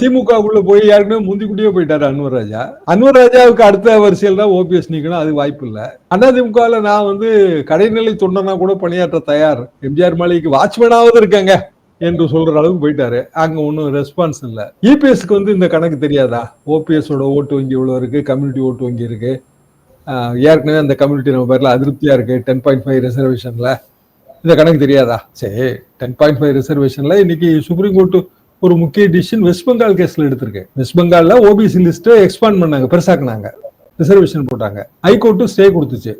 திமுகவுக்குள்ள போய் யாருக்குன்னு முந்திக்குட்டியே போயிட்டாரு அன்வர் ராஜா. அன்வர் ராஜாவுக்கு அடுத்த வரிசையில் தான் ஓபிஎஸ் நிற்கணும் அது வாய்ப்பு இல்ல. அதிமுகவில் நான் வந்து கடைநிலை தொண்டனா கூட பணியாற்ற தயார். எம்ஜிஆர் மாளிகைக்கு வாட்ச்மேனாவது இருக்கேங்க. என்று சொல்ற அளவுக்கு போயிட்டாரு. அங்க ஒன்றும் ரெஸ்பான்ஸ் இல்லை. இபிஎஸ்க்கு வந்து இந்த கணக்கு தெரியாதா? ஓபிஎஸோட ஓட்டு வங்கி இவ்வளோ இருக்கு கம்யூனிட்டி ஓட்டு வங்கி இருக்கு. ஏற்கனவே அந்த கம்யூனிட்டி நம்ம பேர்ல அதிருப்தியா இருக்கு டென் பாயிண்ட் ஃபைவ் ரிசர்வேஷன்ல இந்த கணக்கு தெரியாதா? சரி டென் பாயிண்ட் ஃபைவ் ரிசர்வேஷன்ல இன்னைக்கு சுப்ரீம் கோர்ட் ஒரு முக்கிய டிசிஷன் வெஸ்ட் பெங்கால் கேஸ்ல எடுத்திருக்கு. வெஸ்ட் பெங்கால்ல ஓபிசி லிஸ்ட் எக்ஸ்பாண்ட் பண்ணாங்க பெருசாக்குனாங்க. ரிசர்வேஷன் போட்டாங்க. ஹைகோர்ட்டும் ஸ்டே கொடுத்துச்சு.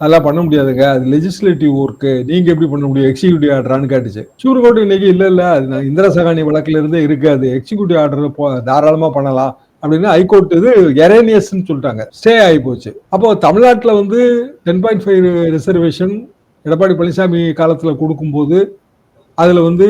அதெல்லாம் பண்ண முடியாதுங்க. அது லெஜிஸ்லேட்டிவ் ஒர்க்கு நீங்க எப்படி பண்ண முடியும்? எக்ஸிக்யூட்டிவ் ஆர்டரான்னு கேட்டுச்சு. சுப்ரீம் கோர்ட் இன்னைக்கு இல்ல இல்ல. அது நான் இந்திரா சகானி வழக்குல இருந்தே இருக்காது அது எக்ஸிக்யூட்டிவ் ஆர்டர் தாராளமா பண்ணலாம் அப்படின்னு ஹைகோர்ட் இது எரேனியஸ்ன்னு சொல்லிட்டாங்க. ஸ்டே ஆகி போச்சு. அப்போ தமிழ்நாட்டில் வந்து ten point five reservation Edappadi Palaniswami காலத்தில் கொடுக்கும்போது அதில் வந்து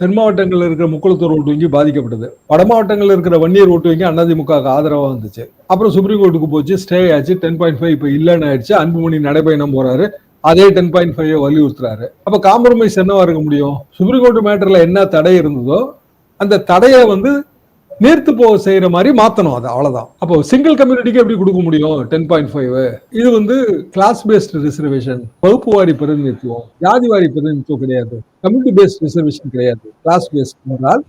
தென் மாவட்டங்களில் இருக்கிற முக்குளத்தூர் ஓட்டு வங்கி பாதிக்கப்பட்டது. வட மாவட்டங்களில் இருக்கிற வன்னியர் ஓட்டு வங்கி அதிமுக ஆதரவாக வந்துச்சு. அப்புறம் சுப்ரீம் கோர்ட்டுக்கு போச்சு ஸ்டே ஆச்சு டென் பாயிண்ட் ஃபைவ் இப்போ இல்லைன்னு ஆயிடுச்சு. அன்புமணி நடைபயணம் போறாரு. அதே டென் பாயிண்ட் ஃபைவ் வலியுறுத்துறாரு. அப்ப காம்ப்ரமைஸ் என்னவா இருக்க முடியும்? சுப்ரீம் கோர்ட் மேட்டர்ல என்ன தடை இருந்ததோ அந்த தடையை வந்து நேர்த்து போக செய்யற மாதிரி மாத்தணும் அது அவ்வளவுதான். அப்போ சிங்கிள் கம்யூனிட்டிக்கு எப்படி கொடுக்க முடியும்? டென் பாயிண்ட் ஃபைவ் இது வந்து கிளாஸ் பேஸ்ட் ரிசர்வேஷன் வகுப்பு வாரி பிரதிநிதித்துவம். ஜாதி வாரி பிரதிநிதித்துவம் கிடையாது. கம்யூனிட்டி பேஸ்ட் ரிசர்வேஷன் கிடையாது. கிளாஸ் பேஸ்ட் என்றால்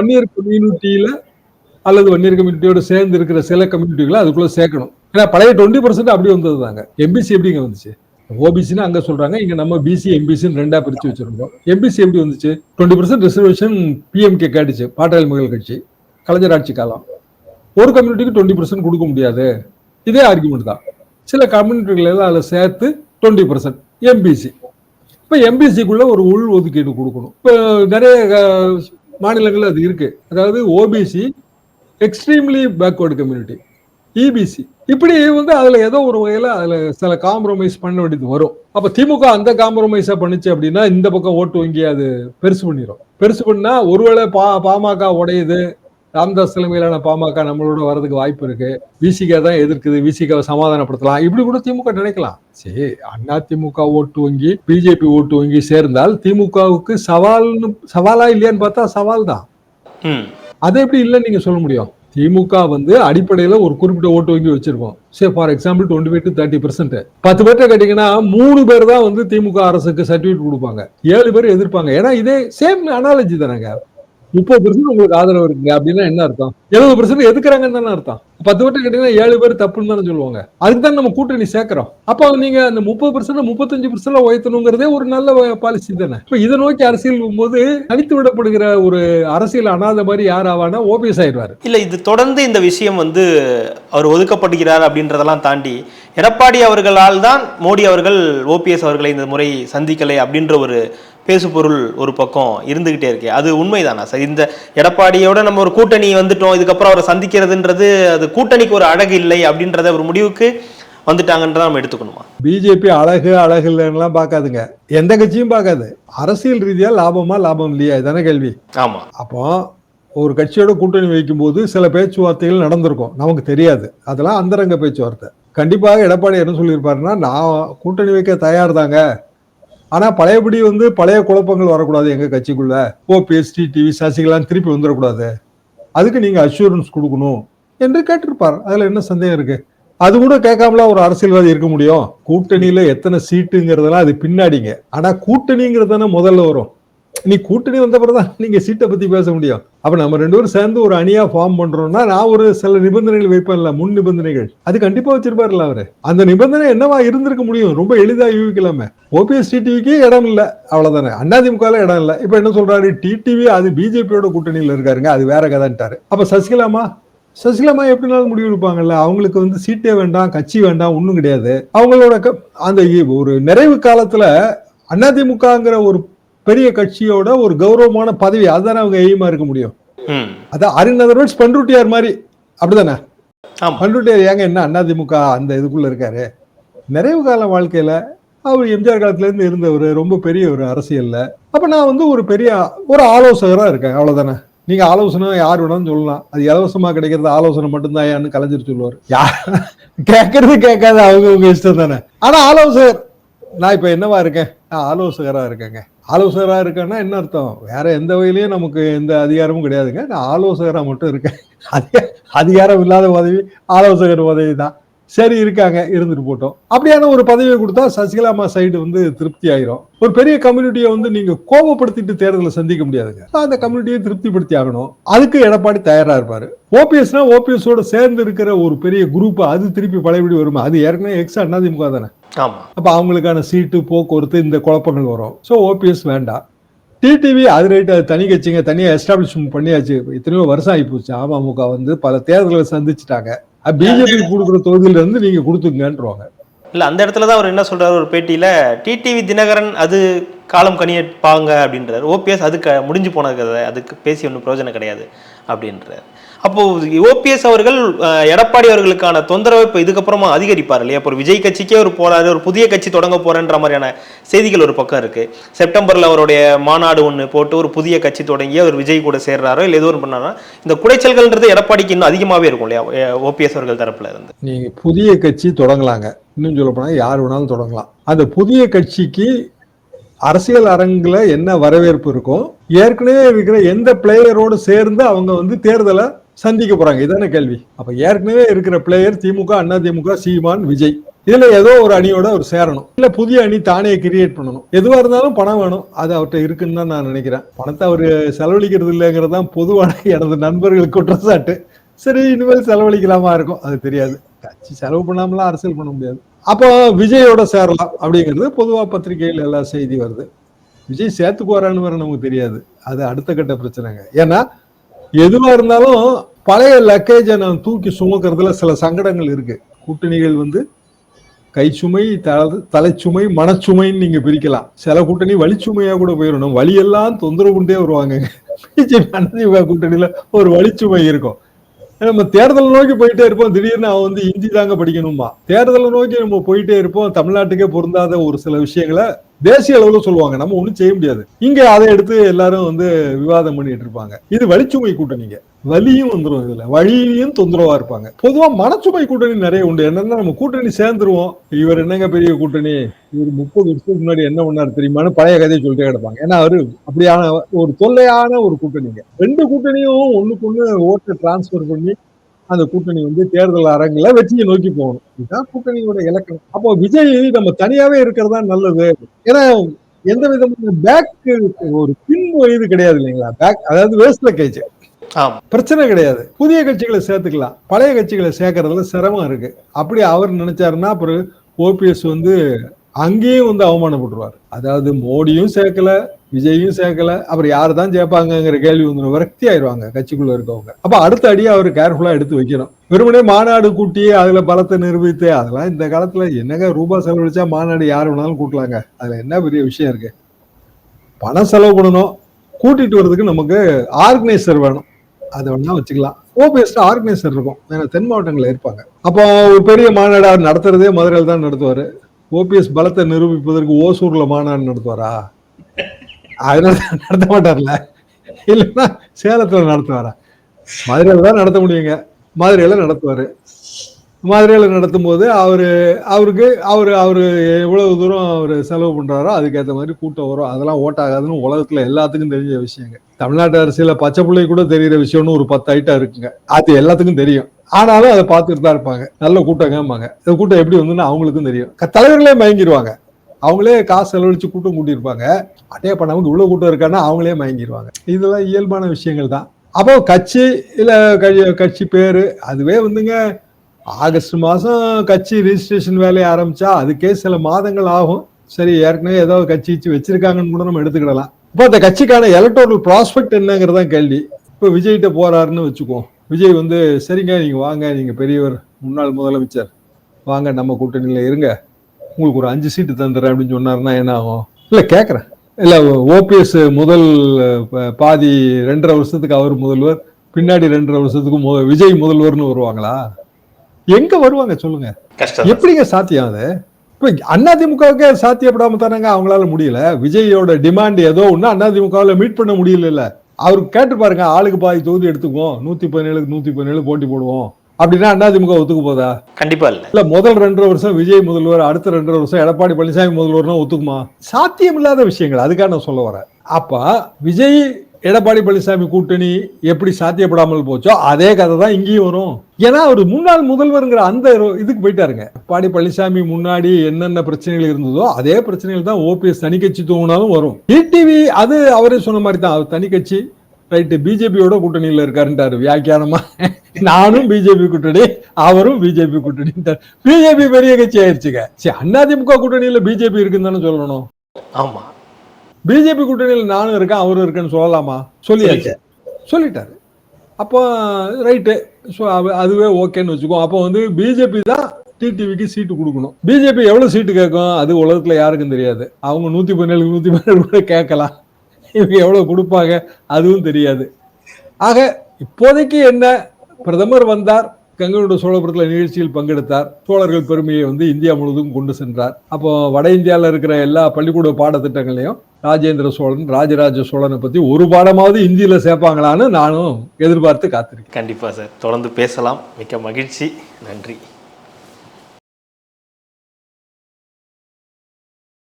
ஒன் இயர் கம்யூனிட்டியில அல்லது வன்னியர் கம்யூனிட்டியோட சேர்ந்து இருக்கிற சில கம்யூனிட்டிகளை அதுக்குள்ள சேர்க்கணும். ஏன்னா பழைய டுவெண்ட்டி பர்சன்ட் அப்படி வந்தது தாங்க எம்பிசி எப்படிங்க வந்துச்சு? ஓபிசின்னு அங்க சொல்றாங்க. இங்க நம்ம பிசி எம்பிசின்னு ரெண்டா பிரிச்சு வச்சிருந்தோம். எம்பிசி எப்படி வந்துச்சு? டுவெண்ட்டி பர்சன்ட் ரிசர்வேஷன் பிஎம்கே கேட்டுச்சு. பாட்டாளி மகள் கட்சி. கலைஞர் ஆட்சி காலம். ஒரு கம்யூனிட்டிக்கு டுவெண்ட்டி பர்சன்ட் கொடுக்க முடியாது. இதே ஆர்குமெண்ட் தான். சில கம்யூனிட்டிகள் எல்லாம் அதில் சேர்த்து டுவெண்ட்டி பர்சன்ட் எம்பிசி இப்போ எம்பிசிக்குள்ள ஒரு உள் ஒதுக்கீடு கொடுக்கணும். இப்போ நிறைய மாநிலங்களில் அது இருக்கு. அதாவது OBC extremely backward community EBC இப்படி வந்து அதுல ஏதோ ஒரு வகையில அதுல சில காம்ப்ரமைஸ் பண்ண வேண்டியது வரும். அப்ப திமுக அந்த காம்ப்ரமைஸா பண்ணுச்சு அப்படின்னா இந்த பக்கம் ஓட்டு வங்கி அது பெருசு பண்ணிடும் பெருசு பண்ணா ஒருவேளை பா பாமக உடையுது. ராமதாஸ் தலைமையிலான பாமக நம்மளோட வர்றதுக்கு வாய்ப்பு இருக்கு. விசிகா தான் எதிர்க்குது. விசிகாவை சமாதானப்படுத்தலாம். இப்படி கூட திமுக நினைக்கலாம். சரி அண்ணா திமுக ஓட்டு வங்கி பிஜேபி ஓட்டு வங்கி சேர்ந்தால் திமுகவுக்கு சவால்னு சவாலா இல்லையான்னு பார்த்தா சவால் தான். அதை எப்படி இல்லைன்னு நீங்க சொல்ல முடியும். திமுக வந்து அடிப்படையில ஒரு குறிப்பிட்ட ஓட்டு வங்கி வச்சிருக்கோம். சரி for example twenty five to thirty percent பத்து பேர்ட்ட கேட்டீங்கன்னா மூணு பேர் தான் வந்து திமுக அரசுக்கு சர்டிஃபிகேட் கொடுப்பாங்க. ஏழு பேர் எதிர்ப்பாங்க. ஏன்னா இதே சேம் அனாலஜி தானேங்க. முப்பது பெர்சன்ட் உங்களுக்கு ஆதரவு இருக்குங்க. அப்படின்னா என்ன அர்த்தம்? எழுபது பெர்சன்ட் எதுக்குறாங்கன்னு தானே அர்த்தம். பத்து பேர்ட்ட கேட்டீங்கன்னா ஏழு பேர் தப்புன்னு தானே சொல்லுவாங்க. அதுக்கு தான் நம்ம கூட்டணி சேர்க்கிறோம். அப்போ நீங்க அந்த முப்பது பெர்சன்ட் முப்பத்தஞ்சு பெர்சன்ட் உயர்த்தணுங்கிறதே ஒரு நல்ல பாலிசி தானே. இப்போ இதை நோக்கி அரசியல் போது அழித்து விடப்படுகிற ஒரு அரசியல் அனாத மாதிரி யார் ஆவானா ஓபிஎஸ் ஆயிடுவாரு. இல்ல இது தொடர்ந்து இந்த விஷயம் வந்து அவர் ஒதுக்கப்படுகிறார் அப்படின்றதெல்லாம் தாண்டி எடப்பாடி அவர்களால் தான் மோடி அவர்கள் ஓபிஎஸ் அவர்களை இந்த முறை சந்திக்கலை அப்படின்ற ஒரு பேசுபொருள் ஒரு பக்கம் இருந்துகிட்டே இருக்கு. அது உண்மைதானா? சார் இந்த எடப்பாடியோட நம்ம ஒரு கூட்டணி வந்துட்டோம் இதுக்கப்புறம் அவரை சந்திக்கிறதுன்றது அது கூட்டணிக்கு ஒரு அழகு இல்லை அப்படின்றத ஒரு முடிவுக்கு வந்துட்டாங்கன்றத நம்ம எடுத்துக்கணுமா? பிஜேபி அழகு அழகு இல்லைன்னுலாம் பார்க்காதுங்க. எந்த கட்சியும் பார்க்காது. அரசியல் ரீதியா லாபமா லாபம் இல்லையா? இதானே கேள்வி. ஆமா. அப்போ ஒரு கட்சியோட கூட்டணி வைக்கும்போது சில பேச்சுவார்த்தைகள் நடந்திருக்கும். நமக்கு தெரியாது. அதெல்லாம் அந்தரங்க பேச்சுவார்த்தை. கண்டிப்பாக எடப்பாடி என்ன சொல்லியிருப்பாருன்னா நான் கூட்டணி வைக்க தயார் தாங்க ஆனா பழையபடி வந்து பழைய குழப்பங்கள் வரக்கூடாது எங்க கட்சிக்குள்ள. ஓபிஎஸ் டிவி சசிகலான்னு திருப்பி வந்துடக்கூடாது. அதுக்கு நீங்க அஷூரன்ஸ் கொடுக்கணும் என்று கேட்டிருப்பார். அதுல என்ன சந்தேகம் இருக்கு? அது கூட கேட்காமல ஒரு அரசியல்வாதி இருக்க முடியும். கூட்டணியில எத்தனை சீட்டுங்கிறதெல்லாம் அது பின்னாடிங்க. ஆனா கூட்டணிங்கிறது தானே முதல்ல வரும். நீ கூட்டணி வந்த பிறகுதான் நீங்க சீட்டை பத்தி பேச முடியும். அப்ப நம்ம ரெண்டு பேரும் சேர்ந்து ஒரு அணியா ஃபார்ம் பண்றோம்னா நான் ஒரு சில நிபந்தனைகள் வைப்பேன்ல முன் நிபந்தனைகள். அது கண்டிப்பா வச்சிருப்பாருல்ல அவரு. அந்த நிபந்தனை என்னவா இருந்திருக்க முடியும்? ரொம்ப எளிதா யூகிக்கலாமே. ஓபிஎஸ் டிடிவிக்கு இடம் இல்ல. அவ்வளவுதானே. அதிமுகல இடம் இல்ல. இப்ப என்ன சொல்றாரு? டிடிவி அது பிஜேபியோட கூட்டணியில இருக்காருங்க. அது வேற கதைன்ட்டாரு. அப்ப சசிகலாமா? சசிகலாமா எப்படினாலும் முடிவு எடுப்பாங்கல்ல. அவங்களுக்கு வந்து சீட்டே வேண்டாம் கட்சி வேண்டாம் ஒன்றும் கிடையாது. அவங்களோட க- அந்த ஒரு நிறைவு காலத்துல அதிமுகங்கிற ஒரு பெரிய கட்சியோட ஒரு கௌரவமான பதவி அதுதானே அவங்க எய்மா இருக்க முடியும். அதான் வேர்ட்ஸ் பண்ருட்டியார் மாதிரி அப்படிதானே? பண்ருட்டியார் ஏங்க என்ன அதிமுக அந்த இதுக்குள்ள இருக்காரு? நிறைவு கால வாழ்க்கையில அவர் எம்ஜிஆர் காலத்துல இருந்து இருந்தவர் ரொம்ப பெரிய ஒரு அரசியல்ல. அப்ப நான் வந்து ஒரு பெரிய ஒரு ஆலோசகரா இருக்கேன் அவ்வளவுதானே? நீங்க ஆலோசனை யார் வேணாலும் சொல்லலாம். அது இலவசமா கிடைக்கிறது ஆலோசனை மட்டும்தான் கலைஞர் சொல்லுவார். யார்? கேட்கறது கேட்காது அவங்க உங்க இஷ்டம் தானே ஆனா ஆலோசகர் நான் இப்போ என்னவா இருக்கேன்? நான் ஆலோசகராக இருக்கேங்க. ஆலோசகராக இருக்கேன்னா என்ன அர்த்தம்? வேற எந்த வகையிலையும் நமக்கு எந்த அதிகாரமும் கிடையாதுங்க. நான் ஆலோசகராக மட்டும் இருக்கேன். அதிக- அதிகாரம் இல்லாத உதவி ஆலோசகர் உதவி தான் சரி இருக்காங்க இருந்துட்டு போட்டோம். அப்படியான ஒரு பதவியை கொடுத்தா சசிகலாமா சைடு வந்து திருப்தி ஆயிரும். ஒரு பெரிய கம்யூனிட்டியை வந்து நீங்க கோபப்படுத்திட்டு தேர்தலை சந்திக்க முடியாதுங்க. அந்த கம்யூனிட்டியை திருப்திப்படுத்தி ஆகணும். அதுக்கு எடப்பாடி தயாரா இருப்பாரு. ஓபிஎஸ்னா ஓபிஎஸோட சேர்ந்து இருக்கிற ஒரு பெரிய குரூப் அது திருப்பி பழையபடி வருமா? அது ஏற்கனவே எக்ஸ் அதிமுக தானே? ஆமா. அப்ப அவங்களுக்கான சீட்டு போக்குவரத்து இந்த குழப்பங்கள் வரும். ஸோ ஓபிஎஸ் வேண்டாம். டிடிவி அது ரைட் அது தனி கட்சிங்க தனியா எஸ்டாப்ளிஷ்மெண்ட் பண்ணியாச்சு. எத்தனையோ வருஷம் ஆகி போச்சு. அமமுக வந்து பல தேர்தல்களை சந்திச்சுட்டாங்க. பிஜேபி கொடுக்குற தொகுதியில இருந்து நீங்க கொடுத்துங்கன்றவாங்க இல்ல அந்த இடத்துல தான் அவர் என்ன சொல்றாரு ஒரு பேட்டியில டிடிவி தினகரன் அது காலம் கனியப்பாங்க அப்படின்றாரு. ஓபிஎஸ் அதுக்கு முடிஞ்சு போன கதை அதுக்கு பேசி ஒன்றும் பிரயோஜனம் கிடையாது அப்படின்றாரு. அப்போது ஓபிஎஸ் அவர்கள் எடப்பாடி அவர்களுக்கான தொந்தரவை இப்போ இதுக்கப்புறமா அதிகரிப்பார் இல்லையா? இப்போ ஒரு விஜய் கட்சிக்கே ஒரு போறாரு ஒரு புதிய கட்சி தொடங்க போறேன்ற மாதிரியான செய்திகள் ஒரு பக்கம் இருக்கு. செப்டம்பர்ல அவருடைய மாநாடு ஒன்று போட்டு ஒரு புதிய கட்சி தொடங்கி அவர் விஜய் கூட சேர்றாரோ? இல்லை ஏதோ ஒன்று பண்ணாரோ? இந்த குடைச்சல்கள்ன்றது எடப்பாடிக்கு இன்னும் அதிகமாகவே இருக்கும் இல்லையா? ஓபிஎஸ் அவர்கள் தரப்புல இருந்து. நீங்க புதிய கட்சி தொடங்கலாங்க. இன்னும் சொல்ல போனால் யார் வேணாலும் தொடங்கலாம். அந்த புதிய கட்சிக்கு அரசியல் அரங்குல என்ன வரவேற்பு இருக்கும் ஏற்கனவே இருக்கிற எந்த பிளேயரோடு சேர்ந்து அவங்க வந்து தேர்தலை சந்திக்க போறாங்க. இதான கேள்வி. அப்ப ஏற்கனவே இருக்கிற பிளேயர் திமுக அண்ணா திமுக சீமான் விஜய். இதுல ஏதோ ஒரு அணியோட அவர் சேரணும். இல்ல புதிய அணி தானே கிரியேட் பண்ணணும். எதுவா இருந்தாலும் பணம் வேணும். அது அவர்கிட்ட இருக்குன்னு தான் நான் நினைக்கிறேன். பணத்தை அவர் செலவழிக்கிறது இல்லைங்கிறது தான் பொதுவான எனது நண்பர்கள் குற்றச்சாட்டு. சரி இனிமேல் செலவழிக்கலாமா இருக்கும். அது தெரியாது. கட்சி செலவு பண்ணாமலாம் அரசியல் பண்ண முடியாது. அப்போ விஜயோட சேரலாம் அப்படிங்கிறது பொதுவா பத்திரிகையில் எல்லா செய்தி வருது. விஜய் சேர்த்துக்குவாரான்னு வேற நமக்கு தெரியாது. அது அடுத்த கட்ட பிரச்சனைங்க. ஏன்னா எதுவா இருந்தாலும் பழைய லக்கேஜை நான் தூக்கி சுமக்கிறதுல சில சங்கடங்கள் இருக்கு. கூட்டணிகள் வந்து கைச்சுமை சுமை தலைச்சுமை மனச்சுமைன்னு நீங்க பிரிக்கலாம். சில கூட்டணி வலிச்சுமையா கூட போயிடணும் வழியெல்லாம் தொந்தரவு கொண்டே வருவாங்க. பிஜேபி அதிமுக கூட்டணியில ஒரு வலிச்சுமை இருக்கும். நம்ம தேர்தலை நோக்கி போயிட்டே இருப்போம். திடீர்னு அவன் வந்து இந்தி தாங்க படிக்கணுமா? தேர்தலை நோக்கி நம்ம போயிட்டே இருப்போம். தமிழ்நாட்டுக்கே பொருந்தாத ஒரு சில விஷயங்களை தேசிய அளவில் சொல்லுவாங்க. நம்ம ஒண்ணும் செய்ய முடியாது. இங்க அதை எடுத்து எல்லாரும் வந்து விவாதம் பண்ணிட்டு இருப்பாங்க. இது வலிச்சுமை கூட்டணிங்க வலியும் வந்துரும் இதுல. வழியிலையும் தொந்தரவா இருப்பாங்க. பொதுவா மனச்சுமை கூட்டணி நிறைய உண்டு. என்னன்னா நம்ம கூட்டணி சேர்ந்துருவோம். இவர் என்னங்க பெரிய கூட்டணி? இவர் முப்பது வருஷத்துக்கு முன்னாடி என்ன பண்ணாரு தெரியுமான்னு பழைய கதையை சொல்லிட்டே கிடப்பாங்க. ஏன்னா அவரு அப்படியான ஒரு தொல்லையான ஒரு கூட்டணிங்க ரெண்டு கூட்டணியும் ஒண்ணுக்கு ஒண்ணு ஓட்டை டிரான்ஸ்பர் பண்ணி அந்த கூட்டணி வந்து தேர்தல் அரங்குல வெற்றியை நோக்கி போகணும். இதுதான் கூட்டணியோட இலக்கணம். அப்போ விஜய் நம்ம தனியாவே இருக்கிறதா நல்லது? ஏன்னா எந்த விதமான பேக் ஒரு பின் இது கிடையாது இல்லைங்களா? பேக் அதாவது வேஸ்ட் லக்கேஜ் ஆமா. பிரச்சனை கிடையாது. புதிய கட்சிகளை சேர்த்துக்கலாம். பழைய கட்சிகளை சேர்க்கறதுல சிரமம் இருக்கு. அப்படி அவர் நினைச்சாருன்னா அப்புறம் ஓபிஎஸ் வந்து அங்கேயும் வந்து அவமானப்பட்டுருவார். அதாவது மோடியும் சேர்க்கல விஜயும் சேர்க்கல. அப்புறம் யார் தான் சேர்ப்பாங்கங்கிற கேள்வி வந்து விரக்தி ஆயிடுவாங்க கட்சிக்குள்ள இருக்கவங்க. அப்ப அடுத்த அடியை அவர் கேர்ஃபுல்லா எடுத்து வைக்கணும். வெறுமனே மாநாடு கூட்டி அதுல பலத்தை நிரூபித்து அதெல்லாம் இந்த காலத்துல என்னங்க ரூபா செலவழிச்சா மாநாடு யார் வேணாலும் கூட்டலாங்க. அதுல என்ன பெரிய விஷயம் இருக்கு? பணம் செலவு பண்ணணும். கூட்டிட்டு வர்றதுக்கு நமக்கு ஆர்கனைசர் வேணும். அதை வேணா வச்சுக்கலாம். ஓபிஎஸ்ல ஆர்கனைசர் இருக்கும். ஏன்னா தென் மாவட்டங்களில் இருப்பாங்க. அப்போ ஒரு பெரிய மாநாடு நடத்துறதே மதுரையில் தான் நடத்துவார். ஓபிஎஸ் பலத்தை நிரூபிப்பதற்கு ஓசூர்ல மாநாடு நடத்துவாரா? அதனால நடத்த மாட்டார்ல. இல்லைன்னா சேலத்துல நடத்துவாரா? மதுரையில தான் நடத்த முடியுங்க. மதுரையில நடத்துவாரு. மதுரையில நடத்தும் போது அவரு அவருக்கு அவரு அவரு எவ்வளவு தூரம் அவர் செலவு பண்றாரோ அதுக்கேற்ற மாதிரி கூட்டம் வரும். அதெல்லாம் ஓட்டாகாதுன்னு உலகத்துல எல்லாத்துக்கும் தெரிஞ்ச விஷயங்க. தமிழ்நாட்டு அரசியல பச்சை பிள்ளை கூட தெரியிற விஷயம்னு ஒரு பத்து ஐட்டம் இருக்குங்க. அது எல்லாத்துக்கும் தெரியும். ஆனாலும் அதை பார்த்துட்டு தான் இருப்பாங்க. நல்ல கூட்டங்கம்பாங்க இந்த கூட்டம் எப்படி வந்துன்னு அவங்களுக்கும் தெரியும். தலைவர்களே மயங்கிடுவாங்க அவங்களே காசு செலவழிச்சு கூட்டம் கூட்டியிருப்பாங்க. அட்டையை பண்ணவங்க இவ்வளோ கூட்டம் இருக்கான்னா அவங்களே மயங்கிடுவாங்க இதெல்லாம் இயல்பான விஷயங்கள் தான். அப்போ கட்சி இல்லை கட்சி- கட்சி அதுவே வந்துங்க ஆகஸ்ட் மாதம் கட்சி ரிஜிஸ்ட்ரேஷன் வேலையை ஆரம்பிச்சா அதுக்கே சில மாதங்கள் ஆகும். சரி ஏற்கனவே ஏதோ கட்சி வச்சு வச்சிருக்காங்கன்னு கூட நம்ம எடுத்துக்கிடலாம். இப்போ அந்த கட்சிக்கான எலக்டோரல் ப்ராஸ்பெக்ட் என்னங்கிறதான் கேள்வி. இப்போ விஜய்கிட்ட போறாருன்னு வச்சுக்குவோம் விஜய் வந்து சரிங்க நீங்கள் வாங்க நீங்கள் பெரியவர் முன்னாள் முதலமைச்சர். வாங்க நம்ம கூட்டணியில் இருங்க. உங்களுக்கு ஒரு அஞ்சு சீட்டு தந்துடுறேன் அப்படின்னு சொன்னாருன்னா என்ன ஆகும்? இல்ல கேக்குறேன். இல்ல ஓபிஎஸ் முதல் பாதி ரெண்டரை வருஷத்துக்கு அவர் முதல்வர் பின்னாடி ரெண்டரை வருஷத்துக்கு மு- விஜய் முதல்வர்னு வருவாங்களா? எங்க வருவாங்க சொல்லுங்க. எப்படிங்க சாத்தியம் அது? இப்ப அதிமுகவுக்கே சாத்தியப்படாம தானங்க அவங்களால முடியல. விஜயோட டிமாண்ட் ஏதோ ஒண்ணு அதிமுகவில் மீட் பண்ண முடியல அவருக்கு கேட்டு பாருங்க ஆளுக்கு பாதி தொகுதி எடுத்துக்குவோம். நூத்தி பதினேழுக்கு நூத்தி பதினேழு போட்டி போடுவோம். அப்படின்னா அதிமுக ஒத்துக்கு போதா? கண்டிப்பா இல்ல. இல்ல முதல் ரெண்டரை வருஷம் விஜய் முதல்வர் அடுத்த ரெண்டரை வருஷம் எடப்பாடி பழனிசாமி முதல்வர்னா ஒத்துக்குமா? சாத்தியம் இல்லாத விஷயங்கள். அதுக்காக நான் சொல்ல வரேன். அப்ப விஜய் எடப்பாடி பழனிசாமி கூட்டணி எப்படி சாத்தியப்படாமல் போச்சோ அதே கதை தான் இங்கேயும் வரும். ஏன்னா அவர் முன்னாள் முதல்வருங்கிற அந்த இதுக்கு போயிட்டாருங்க. எடப்பாடி பழனிசாமி முன்னாடி என்னென்ன பிரச்சனைகள் இருந்ததோ அதே பிரச்சனைகள் தான் ஓபிஎஸ் தனி கட்சி தூங்கினாலும் வரும். டிடிவி அது அவரே சொன்ன மாதிரி தான். அவர் தனி கட்சி ரைட்டு பிஜேபியோட கூட்டணியில இருக்காருன்ட்டாரு வியாக்கியானமா. நானும் பிஜேபி கூட்டணி அவரும் பிஜேபி கூட்டணி பிஜேபி பெரிய கட்சி ஆயிடுச்சுங்க சரி அதிமுக கூட்டணியில பிஜேபி இருக்குன்னு தானே சொல்லணும். ஆமா. பிஜேபி கூட்டணியில் நானும் இருக்கேன் அவரும் இருக்கேன்னு சொல்லலாமா? சொல்லியாச்சு. சொல்லிட்டாரு. அப்போ ரைட்டு ஸோ அதுவே ஓகேன்னு வச்சுக்கோ. அப்போ வந்து பிஜேபி தான் டிடிவிக்கு சீட்டு கொடுக்கணும். பிஜேபி எவ்வளவு சீட்டு கேட்கும்? அது உலகத்துல யாருக்கும் தெரியாது. அவங்க நூத்தி பதினேழு நூத்தி பதினேழு கூட கேட்கலாம். இவங்க எவ்வளவு கொடுப்பாங்க அதுவும் தெரியாது. ஆக இப்போதைக்கு என்ன பிரதமர் வந்தார் கங்கனோட சோழபுரத்தில் நிகழ்ச்சியில் பங்கெடுத்தார். சோழர்கள் பெருமையை வந்து இந்தியா முழுவதும் கொண்டு சென்றார். அப்போ வட இந்தியாவில் இருக்கிற எல்லா பள்ளிக்கூட பாடத்திட்டங்களையும் ராஜேந்திர சோழன் ராஜராஜ சோழனை பத்தி ஒரு பாடமாவது இந்தியில சேர்ப்பாங்களான்னு நானும் எதிர்பார்த்து காத்திருக்கேன். கண்டிப்பா சார். தொடர்ந்து பேசலாம். மிக்க மகிழ்ச்சி. நன்றி.